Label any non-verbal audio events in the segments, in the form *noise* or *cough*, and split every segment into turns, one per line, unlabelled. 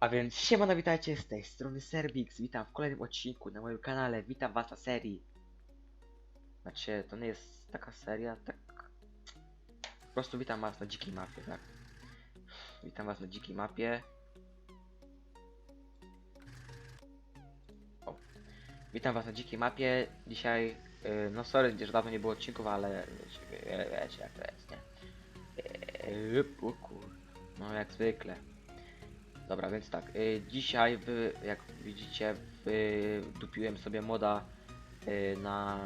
A więc siemano, witajcie z tej strony Serbix, witam w kolejnym odcinku na moim kanale, witam was na serii. Znaczy, to nie jest taka seria, tak... Po prostu witam was na dzikiej mapie, tak? Witam was na dzikiej mapie. O. Witam was na dzikiej mapie, dzisiaj... Yy, no sorry, że dawno nie było odcinków, ale wiecie, wie- wiecie jak to jest, nie? Yy. No jak zwykle. Dobra, więc tak, y, dzisiaj jak widzicie, wydupiłem sobie moda y, na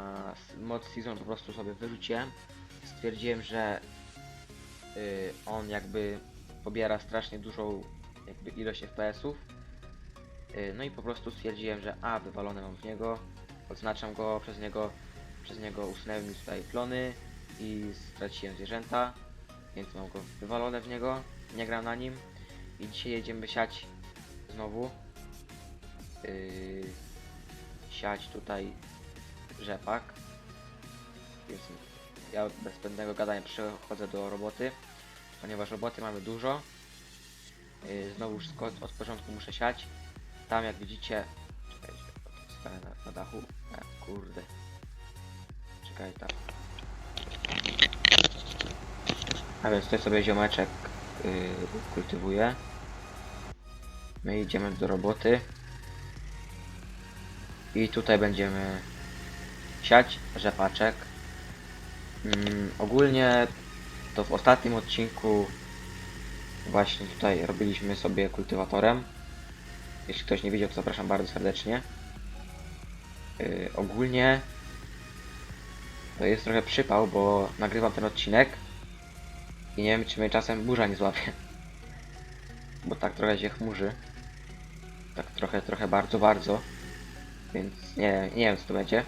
mod season, po prostu sobie wyrzuciłem. Stwierdziłem, że y, on jakby pobiera strasznie dużą jakby ilość FPS-ów. Y, no i po prostu stwierdziłem, że a, wywalone mam w niego, odznaczam go, przez niego, przez niego usunęły mi tutaj klony i straciłem zwierzęta, więc mam go wywalone w niego, nie gram na nim. I dzisiaj jedziemy siać znowu. Yy, siać tutaj rzepak. Więc ja bez zbędnego gadania przechodzę do roboty, ponieważ roboty mamy dużo. Yy, znowu wszystko od, początku muszę siać. Tam jak widzicie. Czekajcie, stanę na, na dachu. A, kurde. Czekaj tam. A więc tutaj sobie ziomeczek yy, kultywuje. My idziemy do roboty. I tutaj będziemy siać rzepaczek. Mm, ogólnie to w ostatnim odcinku właśnie tutaj robiliśmy sobie kultywatorem. Jeśli ktoś nie widział, to zapraszam bardzo serdecznie. Yy, ogólnie to jest trochę przypał, bo nagrywam ten odcinek i nie wiem, czy mnie czasem burza nie złapie. Bo tak trochę się chmurzy. Tak trochę, trochę bardzo, bardzo. Więc nie, nie wiem co to będzie.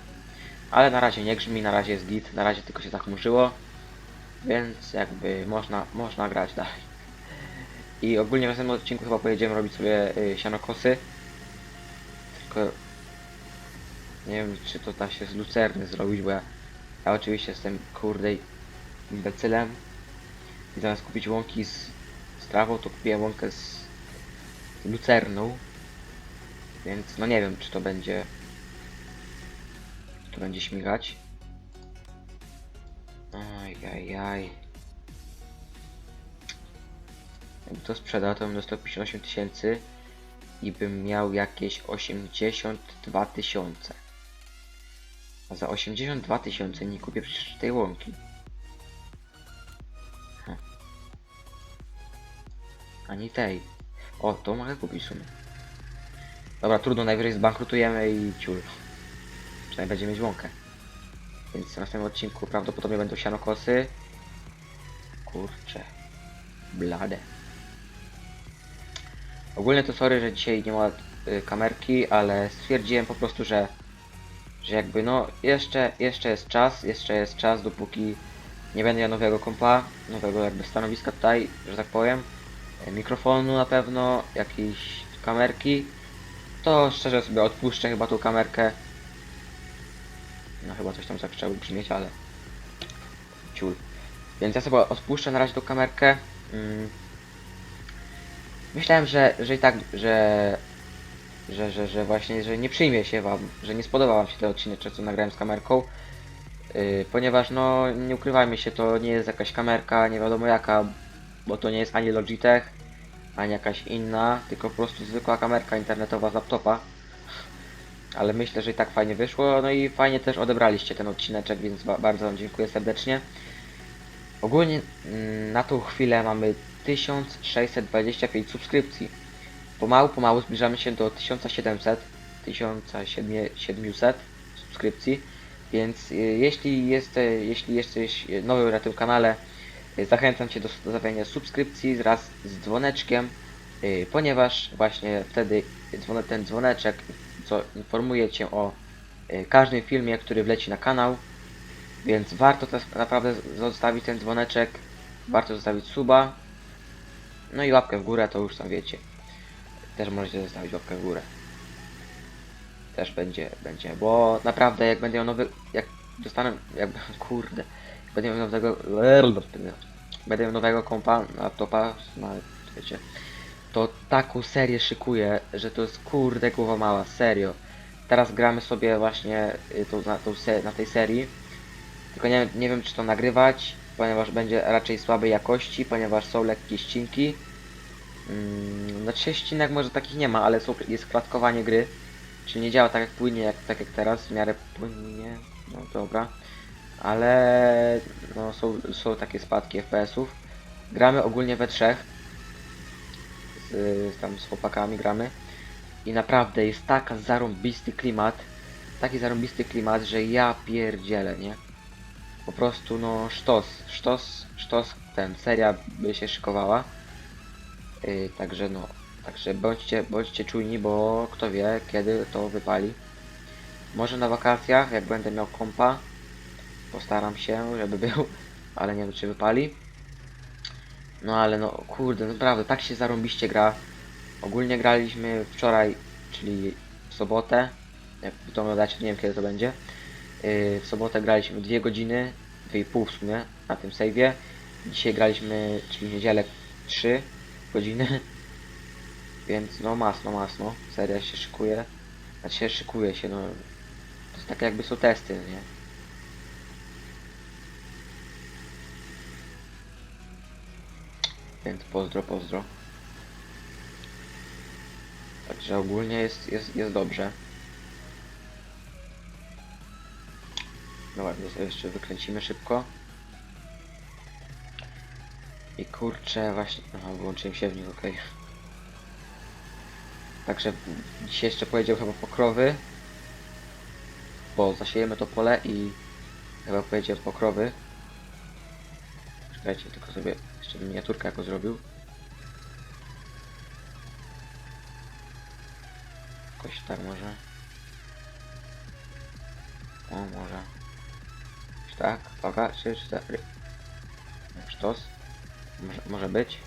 Ale na razie nie grzmi, na razie jest git, na razie tylko się zachmurzyło. Więc jakby można, można grać dalej. I ogólnie w następnym odcinku chyba pojedziemy robić sobie y, sianokosy. Tylko nie wiem czy to da się z lucerny zrobić, bo ja, ja oczywiście jestem kurde imbecylem. I zamiast kupić łąki z, z trawą, to kupiłem łąkę z lucerną. Więc no nie wiem, czy to będzie. Czy to będzie śmigać. Ajajaj. Jakby to sprzedał, to bym dostał 58 tysięcy i bym miał jakieś 82 tysiące. A za 82 tysiące nie kupię przecież tej łąki. Ani tej. O, to mogę kupić w sumie. Dobra, trudno, najwyżej zbankrutujemy i ciul. Przynajmniej będziemy mieć łąkę. Więc w następnym odcinku prawdopodobnie będą sianokosy. Kurcze. Blade. Ogólnie to sorry, że dzisiaj nie ma y, kamerki, ale stwierdziłem po prostu, że że jakby no jeszcze, jeszcze jest czas, jeszcze jest czas, dopóki nie będę miał nowego kompa, nowego jakby stanowiska tutaj, że tak powiem, e, mikrofonu na pewno, jakiejś kamerki, to szczerze sobie odpuszczę chyba tą kamerkę. No chyba coś tam zaczęło brzmieć, ale ciul. Więc ja sobie odpuszczę na razie tą kamerkę. Mm. Myślałem, że, że i tak, że że, że, że właśnie, że nie przyjmie się wam, że nie spodobał wam się ten odcinek, co nagrałem z kamerką. Yy, ponieważ no nie ukrywajmy się, to nie jest jakaś kamerka, nie wiadomo jaka, bo to nie jest ani Logitech, ani jakaś inna, tylko po prostu zwykła kamerka internetowa z laptopa. Ale myślę, że i tak fajnie wyszło, no i fajnie też odebraliście ten odcineczek, więc ba bardzo wam dziękuję serdecznie. Ogólnie mm, na tą chwilę mamy 1625 subskrypcji pomału, pomału zbliżamy się do 1700, 1700 subskrypcji, więc y, jeśli, jest, y, jeśli jesteś nowy na tym kanale, zachęcam Cię do zostawienia subskrypcji wraz z dzwoneczkiem, y, ponieważ właśnie wtedy ten dzwoneczek, co informuje Cię o y, każdym filmie, który wleci na kanał, więc warto też naprawdę zostawić ten dzwoneczek, warto zostawić suba, no i łapkę w górę, to już tam wiecie. Też możecie zostawić łapkę w górę. Też będzie, będzie, bo naprawdę jak będę miał nowy, jak dostanę, jak, *laughs* kurde, będę miał nowego, będę miał nowego kompa, laptopa, no, wiecie, to taką serię szykuję, że to jest kurde głowa mała, serio. Teraz gramy sobie właśnie y, tą, na, tą se, na tej serii. Tylko nie, nie wiem czy to nagrywać, ponieważ będzie raczej słabej jakości, ponieważ są lekkie ścinki. Mm, znaczy ścinek może takich nie ma, ale są, jest klatkowanie gry. Czyli nie działa tak jak płynnie, jak, tak jak teraz, w miarę płynnie. No dobra. Ale no, są, są takie spadki FPS-ów. Gramy ogólnie we trzech. Z, tam z chłopakami gramy. I naprawdę jest taka zarąbisty klimat. Taki zarąbisty klimat, że ja pierdzielę, nie? Po prostu no sztos, sztos, sztos ten, seria by się szykowała. Yy, także no, także bądźcie, bądźcie czujni, bo kto wie kiedy to wypali. Może na wakacjach, jak będę miał kompa, postaram się, żeby był, ale nie wiem czy wypali. No ale no kurde, naprawdę tak się zarąbiście gra. Ogólnie graliśmy wczoraj, czyli w sobotę. Jak to oglądacie, nie wiem kiedy to będzie. Yy, w sobotę graliśmy 2 godziny, 2,5 w sumie na tym save'ie. Dzisiaj graliśmy, czyli w niedzielę 3 godziny. *laughs* Więc no masno, masno. Seria się szykuje. Znaczy się szykuje się, no. To jest tak jakby są testy, nie? Więc pozdro, pozdro. Także ogólnie jest, jest, jest dobrze. No ładnie, jeszcze wykręcimy szybko. I kurczę, właśnie... Aha, wyłączyłem siewnik, okej. Także dzisiaj jeszcze pojedziemy chyba pokrowy. Bo zasiejemy to pole i chyba pojedzie pokrowy. Czekajcie, tylko sobie jeszcze miniaturkę jako zrobił. Jakoś tak może. O, może. Czy tak? Uwaga, trzy, cztery. Sztos. Może, może być.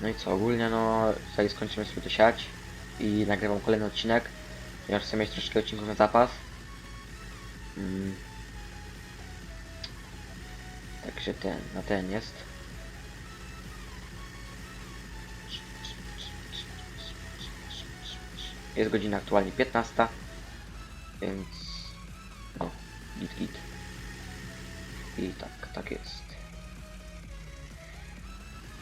No i co, ogólnie no tutaj skończymy sobie to siać i nagrywam kolejny odcinek. Ja chcę mieć troszkę odcinków na zapas. Mm. Także ten, na ten jest. Jest godzina aktualnie 15, więc no, git git. I tak, tak jest.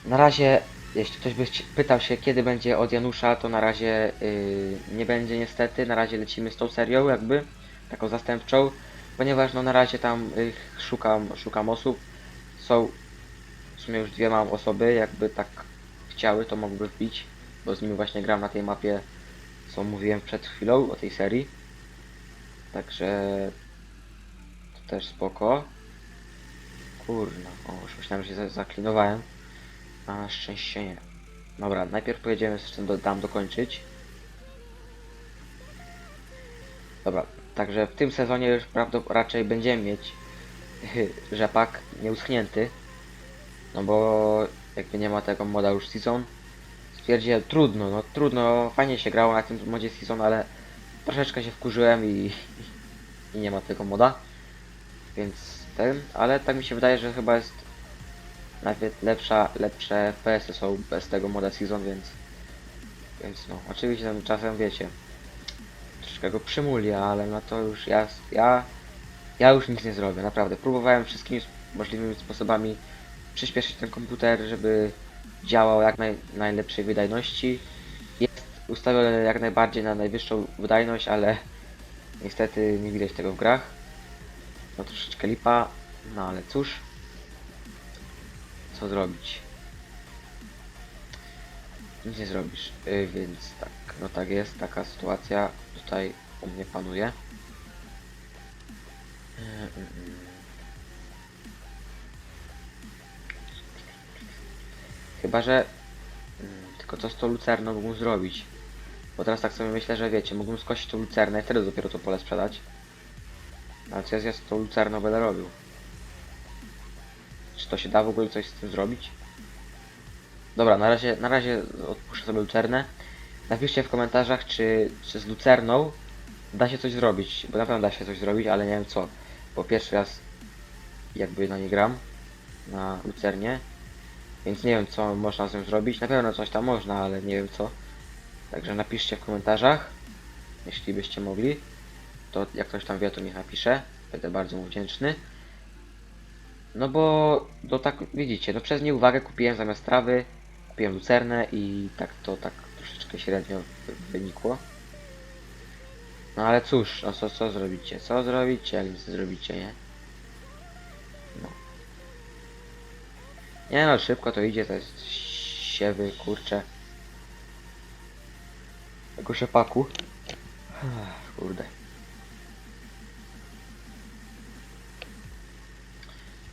Na razie, jeśli ktoś by pytał się, kiedy będzie od Janusza, to na razie yy, nie będzie niestety. Na razie lecimy z tą serią, jakby taką zastępczą, ponieważ no na razie tam y, szukam, szukam osób. Są w sumie już dwie mam osoby, jakby tak chciały, to mogłyby wbić, bo z nimi właśnie gram na tej mapie, co mówiłem przed chwilą o tej serii. Także to też spoko. Kurna, o, już myślałem, że się za- zaklinowałem. A szczęście nie. Dobra, najpierw pojedziemy jeszcze do, tam dokończyć. Dobra, także w tym sezonie już prawdopodobnie raczej będziemy mieć *laughs* rzepak nieuschnięty. No bo jakby nie ma tego moda już season. Stwierdziłem, trudno, no trudno, fajnie się grało na tym modzie season, ale troszeczkę się wkurzyłem i, *laughs* i nie ma tego moda. Więc ten, ale tak mi się wydaje, że chyba jest nawet lepsza, lepsze FPS-y są bez tego moda season, więc więc no, oczywiście tam czasem wiecie troszkę go przymuli, ale no to już ja, ja ja już nic nie zrobię, naprawdę. Próbowałem wszystkimi możliwymi sposobami przyspieszyć ten komputer, żeby działał jak naj, najlepszej wydajności. Jest ustawiony jak najbardziej na najwyższą wydajność, ale niestety nie widać tego w grach. No troszeczkę lipa, no ale cóż. Co zrobić? Nic nie zrobisz, yy, więc tak, no tak jest, taka sytuacja tutaj u mnie panuje. Chyba, że mm, tylko co z tą lucerną mógłbym zrobić? Bo teraz tak sobie myślę, że wiecie, mógłbym skosić tą lucernę i wtedy dopiero to pole sprzedać. A co ja z tą lucerną będę robił? Czy to się da w ogóle coś z tym zrobić? Dobra, na razie, na razie odpuszczę sobie lucernę. Napiszcie w komentarzach, czy, czy z lucerną da się coś zrobić, bo na pewno da się coś zrobić, ale nie wiem co. Bo pierwszy raz jakby na nie gram, na lucernie. Więc nie wiem co można z nią zrobić. Na pewno coś tam można, ale nie wiem co. Także napiszcie w komentarzach, jeśli byście mogli. To jak ktoś tam wie, to niech napisze. Będę bardzo mu wdzięczny. No bo, no tak widzicie, no przez nieuwagę kupiłem zamiast trawy, kupiłem lucernę i tak to tak troszeczkę średnio wy- wynikło. No ale cóż, no co, co zrobicie? Co zrobicie, jak nic zrobicie, nie? No. Nie no, szybko to idzie, to jest siewy, kurcze. Tego szepaku. Kurde.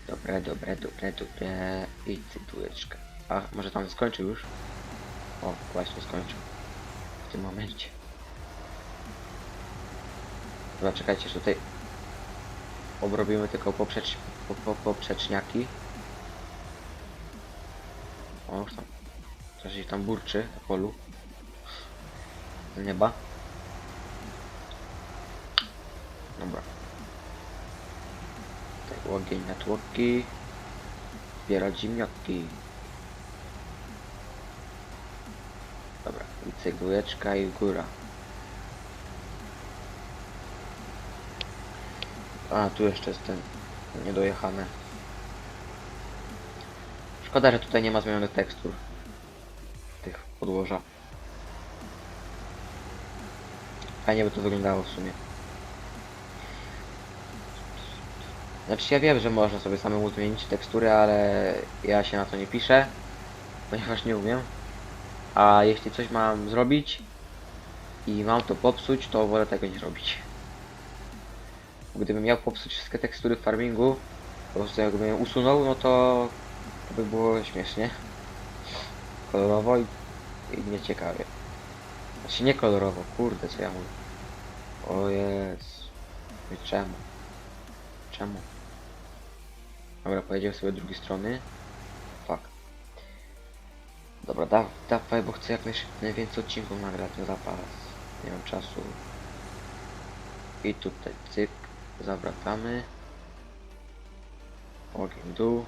Dobre, dobre, dobre, dobre. I cytułeczka. A, może tam skończył już? O, właśnie skończył. W tym momencie. Dobra, czekajcie, że tutaj obrobimy tylko poprzecz, po, po, poprzeczniaki. O, tam. Coś się tam burczy na polu. Z nieba. Dobra. Tutaj ogień na tłoki. Zbierać ziemniaki. Dobra, i cegłeczka i góra. A, tu jeszcze jest ten niedojechany. Szkoda, że tutaj nie ma zmienionych tekstur. Tych podłoża. Fajnie by to wyglądało w sumie. Znaczy ja wiem, że można sobie samemu zmienić tekstury, ale ja się na to nie piszę, ponieważ nie umiem. A jeśli coś mam zrobić i mam to popsuć, to wolę tego nie robić. Gdybym miał popsuć wszystkie tekstury farmingu, po prostu jakbym je usunął, no to, by było śmiesznie. Kolorowo i, i nieciekawie. Znaczy nie kolorowo, kurde co ja mówię. O jest. Czemu? Czemu? Dobra, pojedziemy sobie drugiej strony. Fuck. Dobra, da, dawaj, bo chcę jak najwięcej odcinków nagrać na zapas. Nie mam czasu. I tutaj cyk, zawracamy. Ogień dół.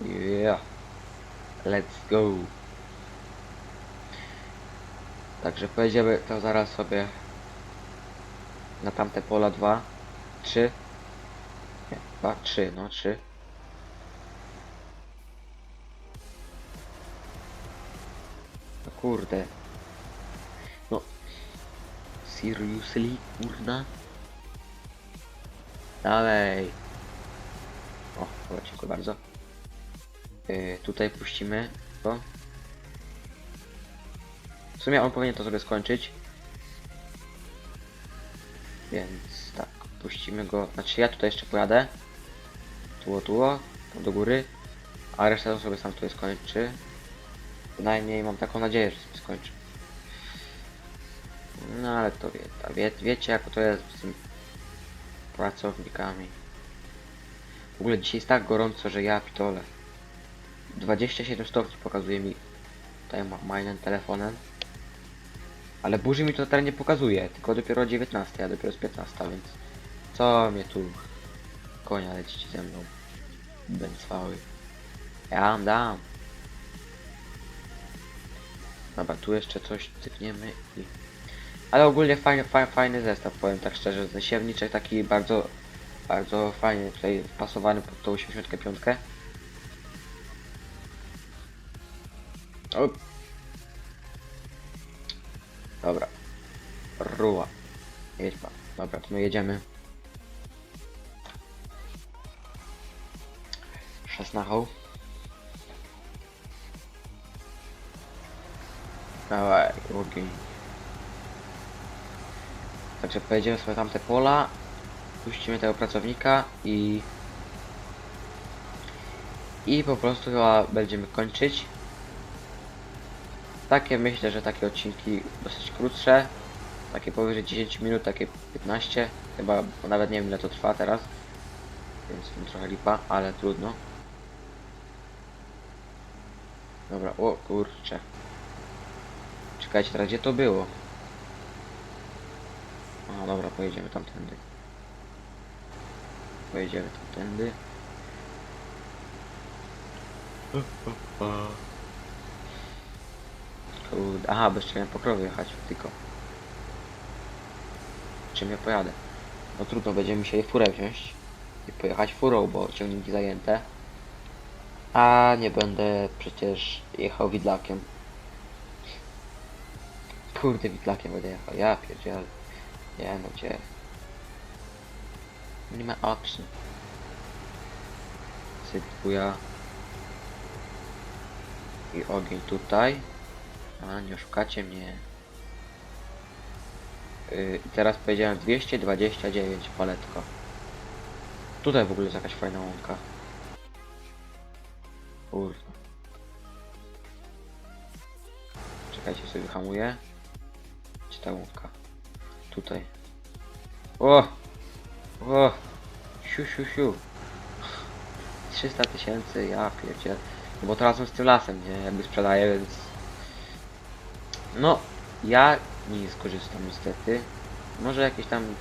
Yeah. Let's go. Także pojedziemy to zaraz sobie na tamte pola dwa, trzy. Nie, dwa, trzy, no trzy. No kurde. No. Seriously, kurna? Dalej. O, dobra, dziękuję bardzo. Yy, tutaj puścimy to. W sumie on powinien to sobie skończyć. Więc tak, puścimy go. Znaczy ja tutaj jeszcze pojadę. Tuło, tuło, do góry. A resztę to sobie sam tutaj skończy. Przynajmniej mam taką nadzieję, że sobie skończy. No ale to wie, ta, wie, wiecie jak to jest z tymi pracownikami. W ogóle dzisiaj jest tak gorąco, że ja pitole. 27 stopni pokazuje mi tutaj ma- moim telefonem. Ale burzy mi to teraz nie pokazuje, tylko dopiero o 19, a dopiero z 15, więc co mnie tu konia lecicie ze mną. Bęcwały. Ja dam. Dobra, tu jeszcze coś cykniemy i... Ale ogólnie fajny, fajny, fajny zestaw, powiem tak szczerze. Ten siewniczek taki bardzo, bardzo fajnie tutaj wpasowany pod tą 85. O. Dobra. Ruła. Jedź pan. Dobra, to my jedziemy. Szesnachą. Dawaj, ogień. Także pojedziemy sobie tamte pola. Puścimy tego pracownika i... I po prostu chyba będziemy kończyć. Takie myślę, że takie odcinki dosyć krótsze. Takie powyżej 10 minut, takie 15. Chyba, nawet nie wiem ile to trwa teraz. Więc trochę lipa, ale trudno. Dobra, o kurczę. Czekajcie, teraz gdzie to było? A dobra, pojedziemy tamtędy. Pojedziemy tamtędy. Kurde, aha, bo jeszcze miałem po krowie jechać, tylko. Czym ja pojadę? No trudno, będziemy musieli furę wziąć i pojechać furą, bo ciągniki zajęte. A nie będę przecież jechał widlakiem. Kurde, widlakiem będę jechał, ja pierdzielę. Nie no, gdzie? Nie ma opcji. Sytuja. I ogień tutaj. A, nie oszukacie mnie. Yy, teraz powiedziałem 229 paletko. Tutaj w ogóle jest jakaś fajna łąka. Kurde. Czekajcie, sobie wyhamuję. Gdzie ta łąka? Tutaj. O! O! Siu, siu, siu. 300 tysięcy, ja pierdziel. No bo teraz z tym lasem, nie? Jakby sprzedaję, więc... No, ja nie skorzystam niestety. Może jakiś tam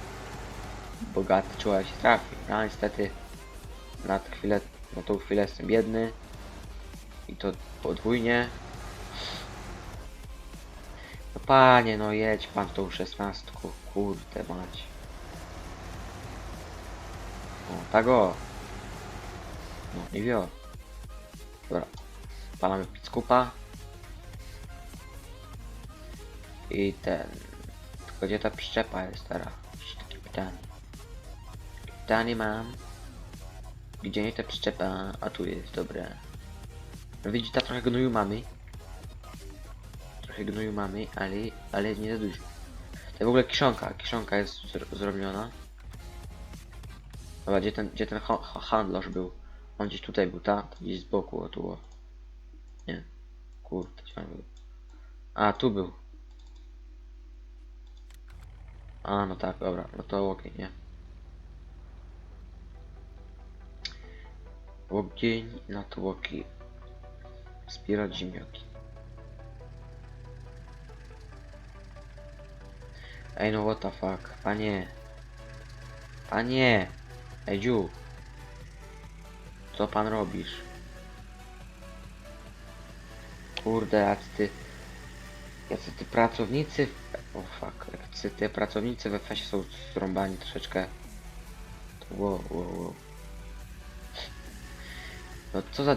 bogaty człowiek się trafi. Ja niestety na chwilę, na tą chwilę jestem biedny. I to podwójnie. Panie, no jedź pan tą szesnastką, kurde mać. O, tak o. No i wio. Dobra. Palamy pizkupa. I ten... Tylko gdzie ta przyczepa jest teraz? Takie pytanie. Pytanie mam. Gdzie nie ta przyczepa? A tu jest, dobre. No ta trochę gnoju mamy. Trochę gnoju mamy, ale, ale nie za dużo. To w ogóle kiszonka, kiszonka jest zro zrobiona. Dobra, gdzie ten, gdzie ten ha ha handlarz był? On gdzieś tutaj był, tak? Gdzieś z boku, o tu. O. Nie. Kurde, gdzie on był? A, tu był. A, no tak, dobra, no to ogień, nie? Ogień na tłoki. Wspierać ziemniaki. Ej, no what the fuck, panie. Panie! Edziu! Co pan robisz? Kurde, jacy ty... Jacy ty pracownicy... O fuck, jacy ty pracownicy we fesie są zrąbani troszeczkę. Wow, wow, wow. No co za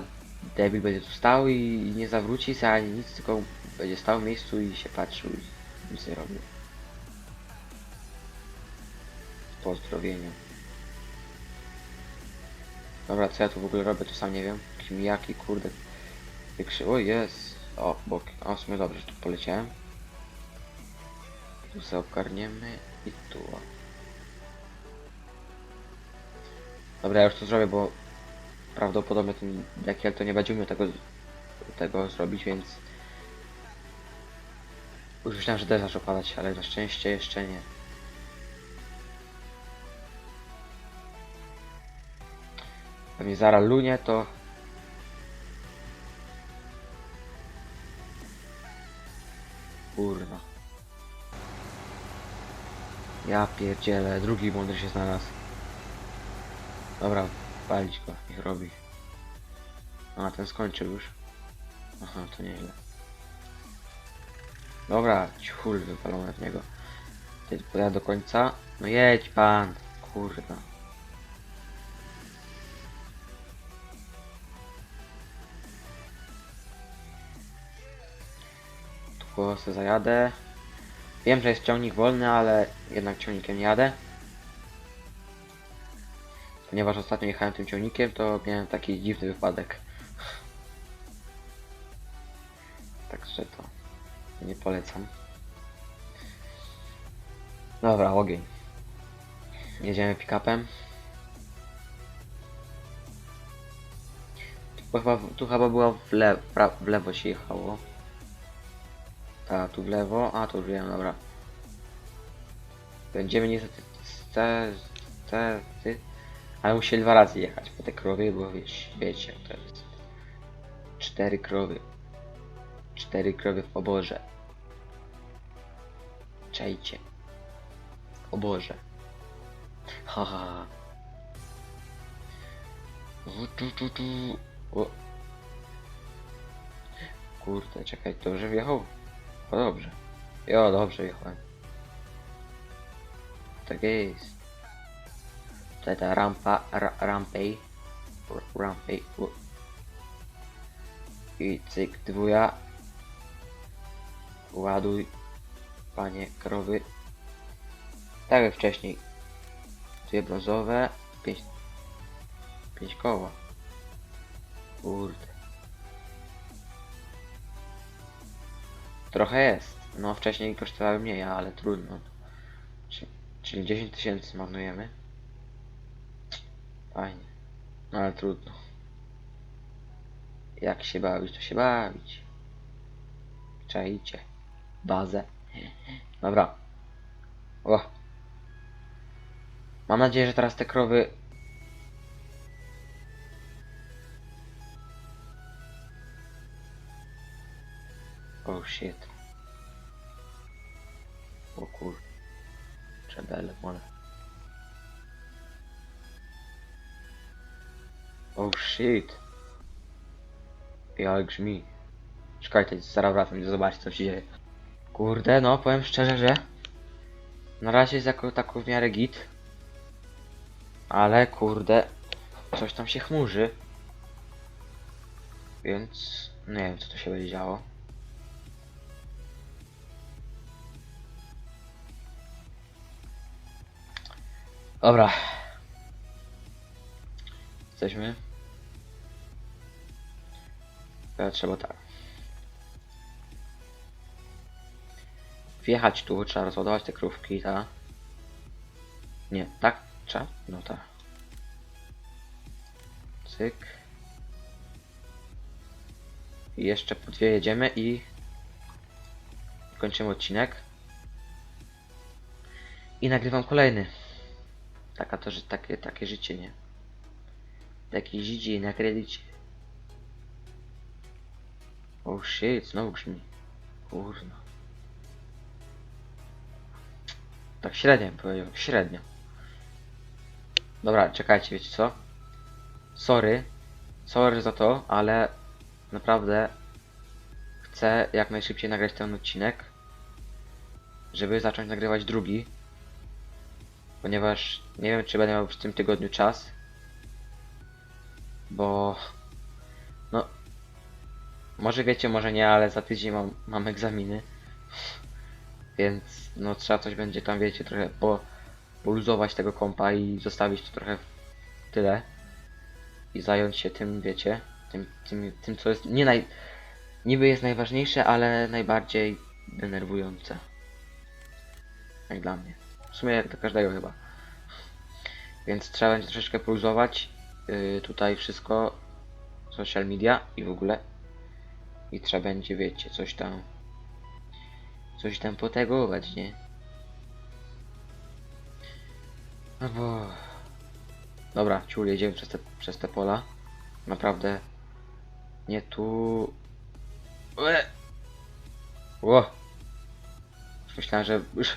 debil będzie tu stał i nie zawróci się ani nic, tylko będzie stał w miejscu i się patrzył i nic nie robił. Z pozdrowieniem. Dobra, co ja tu w ogóle robię, to sam nie wiem. Kim jaki, kurde. Wykrzy... O, jest. O, bok. O, w sumie dobrze, że tu poleciałem. Tu sobie ogarniemy i tu. Dobra, ja już to zrobię, bo prawdopodobnie ten dekiel to nie będzie umiał tego, tego zrobić, więc już myślałem, że deszcz zaczął padać, ale na szczęście jeszcze nie. Pewnie zaraz lunie to... Kurwa. Ja pierdzielę, drugi mądry się znalazł. Dobra, palić go, niech robi. A, ten skończył już. Aha, to nieźle. Dobra, ciul wypalone w niego. Pojadę do końca. No jedź pan, kurwa. Koło se zajadę. Wiem, że jest ciągnik wolny, ale jednak ciągnikiem nie jadę. Ponieważ ostatnio jechałem tym ciągnikiem, to miałem taki dziwny wypadek. Także to nie polecam. Dobra, ogień. Jedziemy pick-upem. Tu chyba, tu chyba była w, le, w lewo się jechało. A, tu w lewo. A, tu wiem, dobra. Będziemy niestety... Niestety... Ale musieli dwa razy jechać po te krowy, bo wiesz, wiecie jak to jest. Cztery krowy. Cztery krowy w oborze. Czajcie. Oborze. Ha ha tu, tu, tu. Kurde, czekaj, dobrze wjechał? O dobrze. Jo, dobrze wjechałem. Tak jest. Tutaj ta rampa, ra, rampej. Rampej. I cyk, dwuja. Ładuj, panie krowy. Tak jak wcześniej. Dwie brązowe, pięć, pięć koła. Kurde. Trochę jest. No wcześniej kosztowały mniej, ale trudno. Czy- Czyli 10 tysięcy zmarnujemy. Fajnie. No ale trudno. Jak się bawić, to się bawić. Czajcie. Bazę. Dobra. O. Mam nadzieję, że teraz te krowy... shit. O kur... Czebele, mole. Oh shit. Jak grzmi. Czekajcie, zaraz wracam i zobaczyć co się dzieje. Kurde, no powiem szczerze, że na razie jest jako tako w miarę git. Ale kurde, coś tam się chmurzy. Więc nie wiem co tu się będzie działo. Dobra. Jesteśmy. Teraz trzeba tak. Wjechać tu, trzeba rozładować te krówki, tak? Nie, tak? Trzeba? No tak. Cyk. I jeszcze po dwie jedziemy i kończymy odcinek. I nagrywam kolejny. Taka to, że takie, takie życie, nie? Takie życie na kredycie. Oh shit, znowu brzmi. Kurno. Tak średnio bym powiedział, średnio. Dobra, czekajcie, wiecie co? Sorry. Sorry za to, ale naprawdę chcę jak najszybciej nagrać ten odcinek, żeby zacząć nagrywać drugi. Ponieważ nie wiem, czy będę miał w tym tygodniu czas. Bo... No... Może wiecie, może nie, ale za tydzień mam, mam egzaminy. Więc no trzeba coś będzie tam, wiecie, trochę po, poluzować tego kompa i zostawić to trochę w tyle. I zająć się tym, wiecie, tym, tym, tym co jest nie naj... Niby jest najważniejsze, ale najbardziej denerwujące. Jak dla mnie. W sumie dla każdego chyba. Więc trzeba będzie troszeczkę poluzować yy, tutaj wszystko, social media i w ogóle. I trzeba będzie, wiecie, coś tam, coś tam potegować, nie? No bo... Dobra, ciul, jedziemy przez te, przez te pola. Naprawdę. Nie tu... Ue! Ło! Myślałem, że... Już,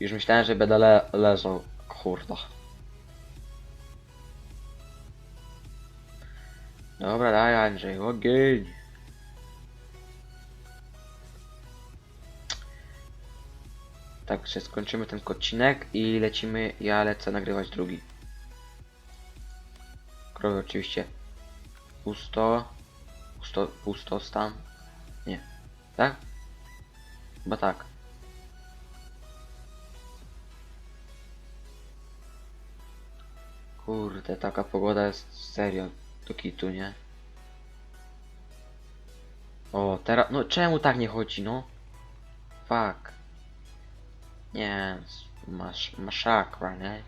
już myślałem, że będę le leżał. Kurda. Dobra, daj Andrzej, ogień. Także skończymy ten odcinek i lecimy, ja lecę nagrywać drugi. Krowy oczywiście pusto, pusto, pusto stan. Nie, tak? Chyba tak. Kurde, taka pogoda jest serio do kitu, nie? O, teraz, no czemu tak nie chodzi, no? Fuck. Nie, masz, masakra, nie?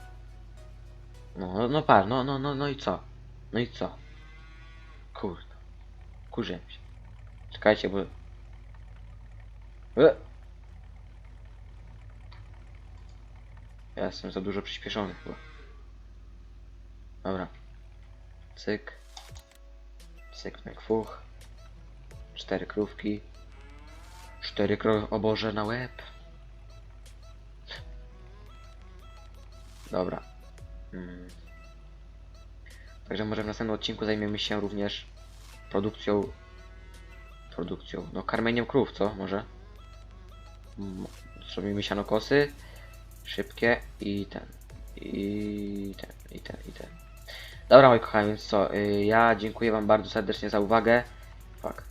No, no, no patrz, no, no, no, no i co? No i co? Kurde. Kurzyłem się. Czekajcie, bo... E! Ja jestem za dużo przyspieszony chyba. Dobra. Cyk. Cyk, McFuch. Cztery krówki. Cztery krowy, o Boże, na łeb. Dobra. Mm. Także może w następnym odcinku zajmiemy się również produkcją produkcją? No karmieniem krów, co? Może? Zrobimy sianokosy. Szybkie i ten. I ten, i ten, i ten. Dobra moi kochani, więc co? y, Ja dziękuję wam bardzo serdecznie za uwagę. Fuck.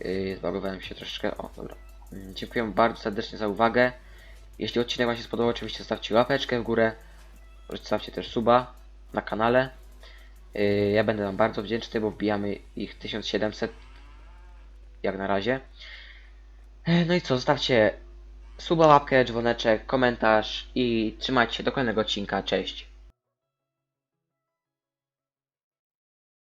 Yy, zbagowałem się troszeczkę. O, dobra. Mm, Dziękuję bardzo serdecznie za uwagę. Jeśli odcinek wam się spodobał, oczywiście zostawcie łapeczkę w górę. Zostawcie też suba na kanale. Yy, Ja będę wam bardzo wdzięczny, bo wbijamy ich 1700 jak na razie. E, No i co, zostawcie suba, łapkę, dzwoneczek, komentarz i trzymajcie się do kolejnego odcinka. Cześć.